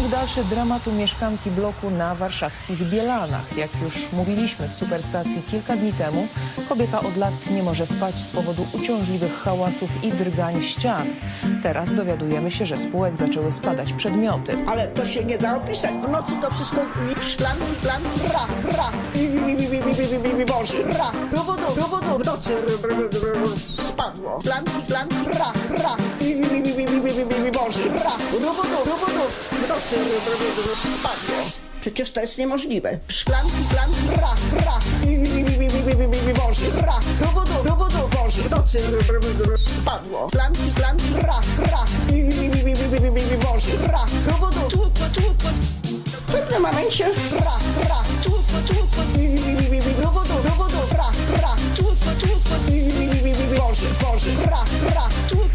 Ciąg dalszy dramatu mieszkanki bloku na warszawskich Bielanach. Jak już mówiliśmy w Superstacji kilka dni temu, kobieta od lat nie może spać z powodu uciążliwych hałasów i drgań ścian. Teraz dowiadujemy się, że z półek zaczęły spadać przedmioty. Ale to się nie da opisać. W nocy to wszystko szklanki, szklanki, rach, rach, boże, rach, do wodu, w nocy spadło. no bo no, no bo no, wdocy spadło. Przecież to jest niemożliwe. Szklanki, szklanki, ra, ra, boże, ra, no bo boże, wdocy spadło. Szklanki, szklanki, ra, ra, boże, ra, no bo no. W pewnym momencie ra, ra, tłukło, tłukło, no bo ra, ra, tłukło, tłukło, boże, boże, ra, ra, tłukło.